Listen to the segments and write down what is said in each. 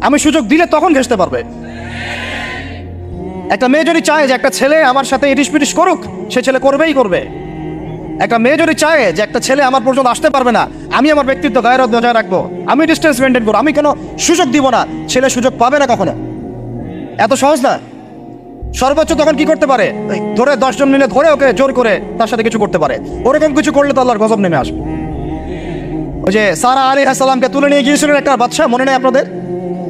আমি সুযোগ দিলে তখন ঘেসতে পারবে। একটা মেয়ে যদি চায় যে একটা ছেলে আমার সাথে ইটিস পিটিস করুক, সে ছেলে করবেই করবে। একটা মেয়ে যদি চায় যে একটা ছেলে আমার পর্যন্ত আসতে পারবে না, আমি আমার ব্যক্তিত্ব গায়ের বজায় রাখব। আমি ডিস্টেন্স মেনটেন করব। আমি কেন সুযোগ দিব না। ছেলে সুযোগ পাবে না কখনো। এত সহজ না। সর্বোচ্চ তখন কি করতে পারে? ধরে দশজন মিলে ধরে ওকে জোর করে তার সাথে কিছু করতে পারে। ওরকম কিছু করলে তো আল্লাহর গজব নেমে আসবে। ওই যে সারা আলী হাসালামকে তুলে নিয়ে গিয়েছিলেন একটা বাচ্চা মনে নেই আপনাদের?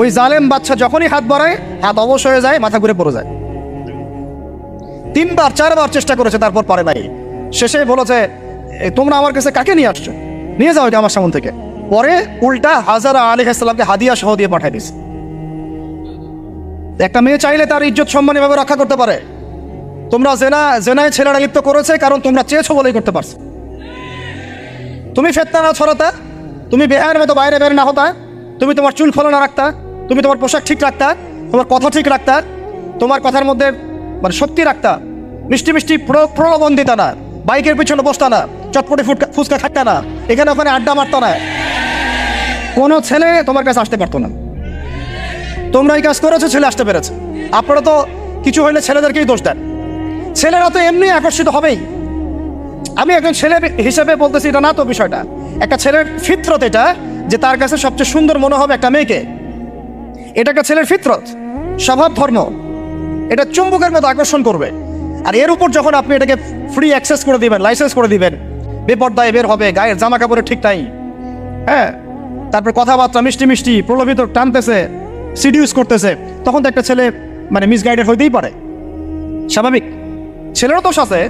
ওই জালেম বাচ্চা যখনই হাত বাড়ায়, হাত অবশ হয়ে যায়, মাথা ঘুরে পড়ে যায়। তিনবার, চারবার চেষ্টা করেছে, তারপর পারে নাই। শেষে বলেছে তোমরা আমার কাছে কাকে নিয়ে আসছো? নিয়ে যাও আমার সামন থেকে। পরে উল্টা হাজারা আলী ইসলামকে হাদিয়া সহ দিয়ে পাঠিয়ে দিছে একটা মেয়ে চাইলে তার ইজ্জত সম্মান এভাবে রক্ষা করতে পারে। তোমরা জেনা, জেনায় ছেলেরা লিপ্ত করেছে, কারণ তোমরা চেয়েছো বলেই করতে পারছ। তুমি ফেতনা না ছড়াতা, তুমি বেহায়ের মতো বাইরে বের না হতা, তুমি তোমার চুল খোলা না রাখতা তুমি তোমার পোশাক ঠিক রাখতা, তোমার কথা ঠিক রাখতা, তোমার কথার মধ্যে মানে শক্তি রাখতা। মিষ্টি মিষ্টি প্র- প্রলোভন দিতা না, বাইকের পিছনে বসতা না, চটপটে ফুটকা ফুচকা খাটতা না, এখানে ওখানে আড্ডা মারতা না। কোনো ছেলে তোমার কাছে আসতে পারতো না। তোমরা এই কাজ করেছ, ছেলে আসতে পেরেছে। আপনারা তো কিছু হইলে ছেলেদেরকেই দোষ দেন। ছেলেরা তো এমনি আকর্ষিত হবেই। আমি একজন ছেলে হিসেবে বলতেছি, এটা না তো বিষয়টা। একটা ছেলের ফিতরত এটা যে তার কাছে সবচেয়ে সুন্দর মনে হবে একটা মেয়েকে। এটা একটা ছেলের ফিতরত, স্বভাব ধর্ম। এটা চুম্বকের মতো আকর্ষণ করবে। আর এর উপর যখন আপনি এটাকে ফ্রি অ্যাক্সেস করে দিবেন লাইসেন্স করে দিবেন, বেপর্দায় বের হবে, গায়ের জামা কাপড়ের ঠিক নাই। হ্যাঁ তারপর কথাবার্তা মিষ্টি মিষ্টি, প্রলোভিত টানতেছে সিডিউস করতেছে, তখন তো একটা ছেলে মানে মিসগাইডেড হইতেই পারে। স্বাভাবিক। ছেলেরও দোষ আছে,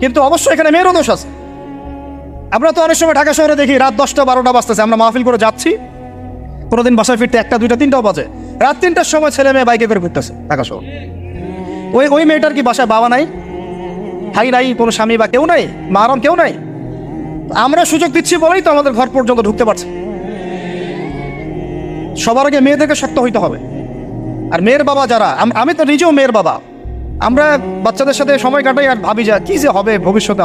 কিন্তু অবশ্যই এখানে মেয়েরও দোষ আছে। আমরা তো অনেক সময় ঢাকা শহরে দেখি, রাত দশটা, বারোটা বাজতেছে, আমরা মাহফিল করে যাচ্ছি। কোনোদিন বাসায় ফিরতে একটা, দুইটা, তিনটাও বাজে। রাত তিনটার সময় ছেলে মেয়ে বাইকে করে ঘুরতেছে ঢাকা শহর ওই ওই মেয়েটার কি বাসায় বাবা নাই? ভাই নাই, কোনো স্বামী বা কেউ নাই? মারম কেউ নাই? আমরা সুযোগ দিচ্ছি বলেই তো আমাদের ঘর পর্যন্ত ঢুকতে পারছে। সবার আগে মেয়েদেরকে শক্ত হইতে হবে। আর মেয়ের বাবা যারা, আমি তো নিজেও মেয়ের বাবা। আমরা বাচ্চাদের সাথে সময় কাটাই আর ভাবি যা কি যে হবে ভবিষ্যতে